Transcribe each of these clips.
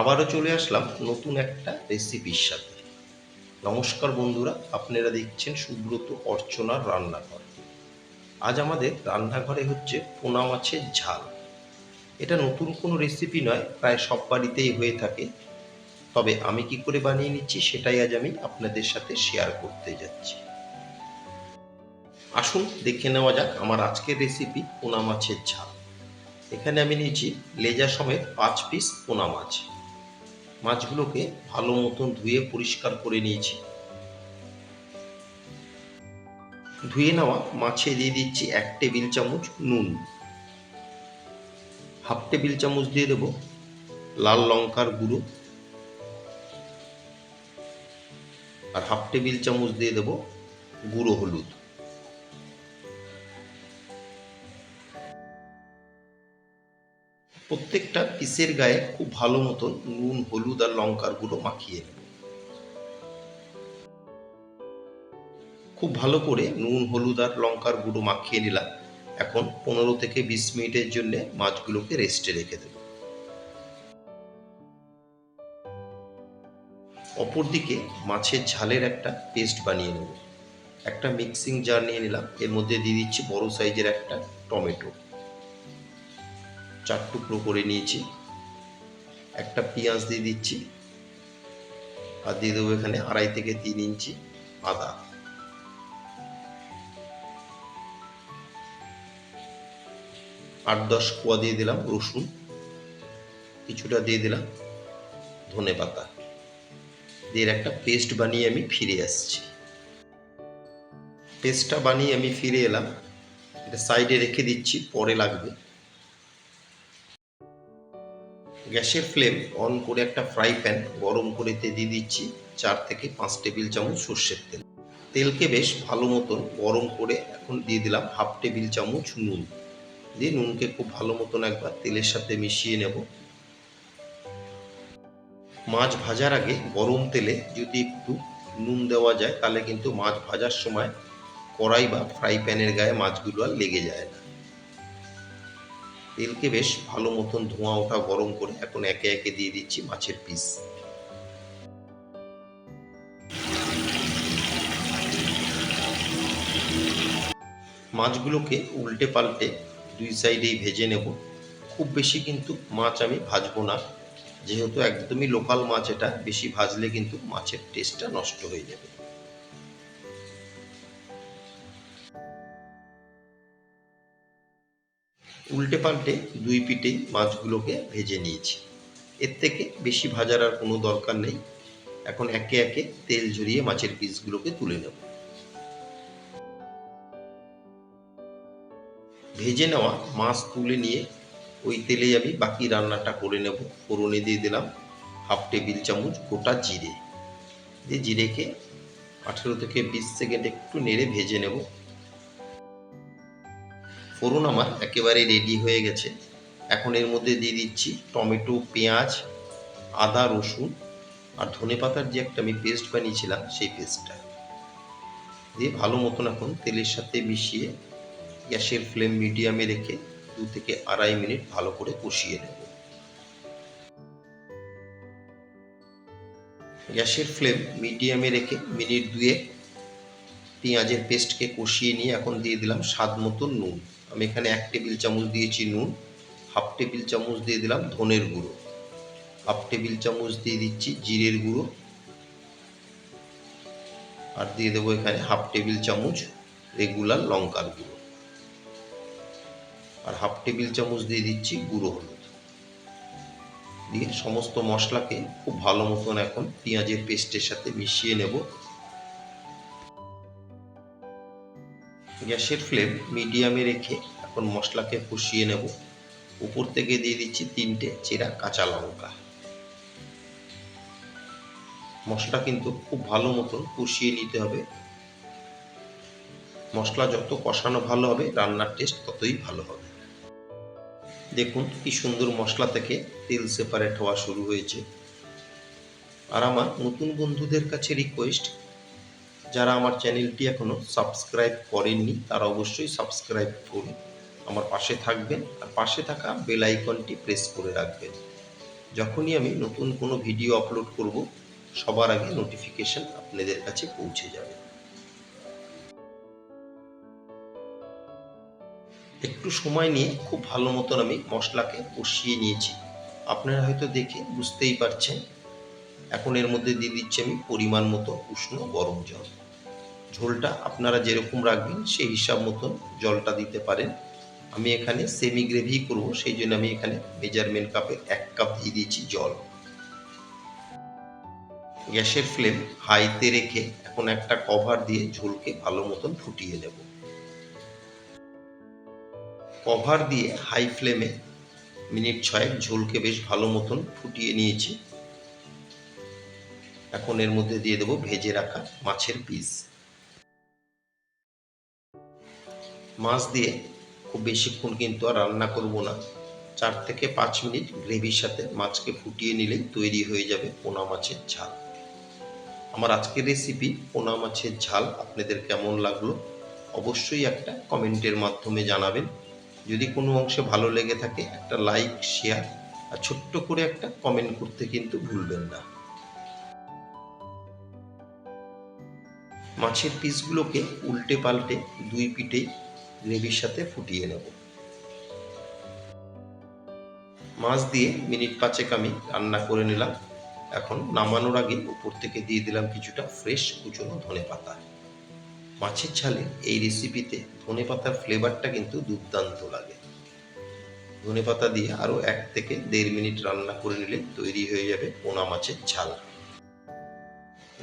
আবারও চলে আসলাম নতুন একটা রেসিপির সাথে। নমস্কার বন্ধুরা, আপনারা দেখছেন সুব্রত অর্চনার রান্নাঘর। আজ আমাদের রান্নাঘরে হচ্ছে পোনা মাছের ঝাল। এটা নতুন কোনো রেসিপি নয়, প্রায় সব বাড়িতেই হয়ে থাকে। তবে আমি কি করে বানিয়ে নিচ্ছি সেটাই আজ আমি আপনাদের সাথে শেয়ার করতে যাচ্ছি। আসুন, দেখে নেওয়া যাক আমার আজকের রেসিপি পোনা মাছের ঝাল। এখানে আমি নিয়েছি লেজা সমেত পাঁচ পিস পোনা মাছ। মাছগুলোকে ভালো মতন ধুয়ে পরিষ্কার করে নিয়েছি। ধুয়ে নেওয়া মাছে দিয়ে দিচ্ছি এক টেবিল চামচ নুন। হাফ টেবিল চামচ দিয়ে দেব লাল লঙ্কার গুঁড়ো। আর হাফ টেবিল চামচ দিয়ে দেব গুঁড়ো হলুদ। প্রত্যেকটা পিসের গায়ে খুব ভালো মতন নুন, হলুদ আর লঙ্কার গুঁড়ো মাখিয়ে নেব। খুব ভালো করে নুন, হলুদ আর লঙ্কার গুঁড়ো মাখিয়ে নিলাম। এখন পনেরো থেকে বিশ মিনিটের জন্য মাছগুলোকে রেস্টে রেখে দেব। অপরদিকে মাছের ঝালের একটা পেস্ট বানিয়ে নেব। একটা মিক্সিং জার নিয়ে নিলাম। এর মধ্যে দিয়ে দিচ্ছি বড় সাইজের একটা টমেটো। চার টুকরো করে নিয়েছি। একটা পেঁয়াজ দিয়ে দিচ্ছি। আর দিয়ে দেবো এখানে আড়াই থেকে তিন ইঞ্চি আদা। আট দশ কোয়া দিয়ে দিলাম রসুন। কিছুটা দিয়ে দিলাম ধনে পাতা। দিয়ে একটা পেস্ট বানিয়ে আমি ফিরে আসছি। পেস্টটা বানিয়ে আমি ফিরে এলাম। এটা সাইডে রেখে দিচ্ছি, পরে লাগবে। গ্যাসের ফ্লেম অন করে একটা ফ্রাই প্যান গরম করে দিয়ে দিচ্ছি চার থেকে পাঁচ টেবিল চামচ সর্ষের তেল। তেলকে বেশ ভালো মতন গরম করে এখন দিয়ে দিলাম হাফ টেবিল চামচ নুন। দিয়ে নুনকে খুব ভালো মতন একবার তেলের সাথে মিশিয়ে নেব। মাছ ভাজার আগে গরম তেলে যদি একটু নুন দেওয়া যায় তাহলে কিন্তু মাছ ভাজার সময় কড়াই বা ফ্রাই প্যানের গায়ে মাছগুলো আর লেগে যায় না। তেলকে বেশ ভালো মতন ধোঁয়া ওঠা গরম করে এখন একে একে দিয়ে দিচ্ছি মাছের পিস মাছগুলোকে উল্টে পাল্টে দুই সাইডেই ভেজে নেব। খুব বেশি কিন্তু মাছ আমি ভাজবো না। যেহেতু একদমই লোকাল মাছ এটা, বেশি ভাজলে কিন্তু মাছের টেস্টটা নষ্ট হয়ে যাবে। উল্টে পাল্টে দুই পিঠেই মাছগুলোকে ভেজে নিয়েছি। এর থেকে বেশি ভাজার আর কোনো দরকার নেই। এখন একে একে তেল ঝরিয়ে মাছের পিসগুলোকে তুলে নেব। ভেজে নেওয়া মাছ তুলে নিয়ে ওই তেলে আমি বাকি রান্নাটা করে নেব। ফোড়নে দিয়ে দিলাম হাফ টেবিল চামচ গোটা জিরে। দিয়ে জিরেকে আঠেরো থেকে বিশ সেকেন্ড একটু নেড়ে ভেজে নেব। ফোড়ন আমার একেবারে রেডি হয়ে গেছে। এখন এর মধ্যে দিয়ে দিচ্ছি টমেটো, পেঁয়াজ, আদা, রসুন আর ধনে পাতার যে একটা আমি পেস্ট বানিয়েছিলাম সেই পেস্টটা দিয়ে ভালো মতন এখন তেলের সাথে মিশিয়ে গ্যাসের ফ্লেম মিডিয়ামে রেখে দু থেকে আড়াই মিনিট ভালো করে কষিয়ে নেব। গ্যাসের ফ্লেম মিডিয়ামে রেখে মিনিট দুয়ে পেঁয়াজের পেস্টকে কষিয়ে নিয়ে এখন দিয়ে দিলাম স্বাদ মতো নুন। আমি এখানে এক টেবিল চামচ দিয়েছি নুন, হাফ টেবিল চামচ দিয়ে দিলাম ধনের গুঁড়ো। হাফ টেবিল চামচ দিয়ে দিচ্ছি জিরের গুঁড়ো। আর দিয়ে দেবো এখানে হাফ টেবিল চামচ রেগুলার লঙ্কার গুঁড়ো। আর হাফ টেবিল চামচ দিয়ে দিচ্ছি গুঁড়ো হলুদ। দিয়ে সমস্ত মশলাকে খুব ভালো মতন এখন পেঁয়াজের পেস্টের সাথে মিশিয়ে নেব। গ্যাসের ফ্লেম মিডিয়ামে রেখে এখন মশলাকে কষিয়ে নেব। উপর থেকে দিয়ে দিচ্ছি তিনটে চেরা কাঁচা লঙ্কা। মশলা কিন্তু খুব ভালো মতন কষিয়ে নিতে হবে। মশলা যত কষানো ভালো হবে, রান্নার টেস্ট ততই ভালো হবে। দেখুন কি সুন্দর মশলা থেকে তেল সেপারেট হওয়া শুরু হয়েছে। আর আমার নতুন বন্ধুদের কাছে রিকোয়েস্ট যারা আমার চ্যানেলটি এখনও সাবস্ক্রাইব করেননি, তারা অবশ্যই সাবস্ক্রাইব করুন। আমার পাশে থাকবেন আর পাশে থাকা বেল আইকনটি প্রেস করে রাখবেন। যখনই আমি নতুন কোনো ভিডিও আপলোড করব, সবার আগে নোটিফিকেশন আপনাদের কাছে পৌঁছে যাবে। একটু সময় নিয়ে খুব ভালো মতন আমি মশলাকে কষিয়ে নিয়েছি। আপনারা হয়তো দেখে বুঝতেই পারছেন, এখন এর মধ্যে দিয়ে দিচ্ছি আমি পরিমাণ মতো উষ্ণ গরম জল। ঝোলটা আপনারা যেরকম রাখবেন, সেই হিসাব মতন জলটা দিতে পারেন। আমি এখানে সেমি গ্রেভি করব, সেই জন্য আমি এখানে মেজারমেন্ট কাপে এক কাপ দিয়ে দিয়েছি জল। গ্যাসের ফ্লেম হাইতে রেখে এখন একটা কভার দিয়ে ঝোলকে ভালো মতন ফুটিয়ে নেব। কভার দিয়ে হাই ফ্লেমে মিনিট ছয়েক ঝোলকে বেশ ভালো মতন ফুটিয়ে নিয়েছি। এখন এর মধ্যে দিয়ে দেবো ভেজে রাখা মাছের পিস মাছ দিয়ে খুব বেশিক্ষণ কিন্তু আর রান্না করব না। চার থেকে পাঁচ মিনিট গ্রেভির সাথে মাছকে ফুটিয়ে নিলেই তৈরি হয়ে যাবে পোনা মাছের ঝাল। আমার আজকের রেসিপি পোনা মাছের ঝাল আপনাদের কেমন লাগল অবশ্যই একটা কমেন্টের মাধ্যমে জানাবেন। যদি কোনো অংশে ভালো লেগে থাকে একটা লাইক শেয়ার আর ছোট্ট করে একটা কমেন্ট করতে কিন্তু ভুলবেন না। মাছের পিসগুলোকে উল্টে পাল্টে দুই পিঠে গ্রেভির সাথে ফুটিয়ে নেব। মাছ দিয়ে মিনিট পাঁচেক আমি রান্না করে নিলাম। এখন নামানোর আগে উপর থেকে দিয়ে দিলাম কিছুটা ফ্রেশ কুচনো ধনে পাতা মাছের ঝালে এই রেসিপিতে ধনে পাতার ফ্লেভারটা কিন্তু দুর্দান্ত লাগে। ধনে পাতা দিয়ে আরও এক থেকে দেড় মিনিট রান্না করে নিলে তৈরি হয়ে যাবে পোনা মাছের ঝাল।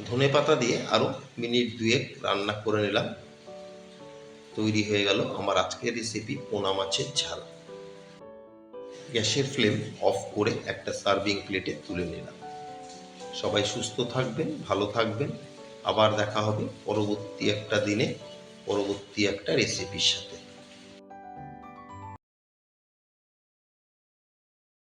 ধনে পাতা দিয়ে আরও মিনিট দুয়েক রান্না করে নিলাম। তৈরি হয়ে গেল। আমার আজকের রেসিপি পোনা মাছের ঝাল। গ্যাসের ফ্লেম অফ করে একটা সার্ভিং প্লেটে তুলে নিলাম। সবাই সুস্থ থাকবেন, ভালো থাকবেন। আবার দেখা হবে পরবর্তী একটা দিনে, পরবর্তী একটা রেসিপির সাথে।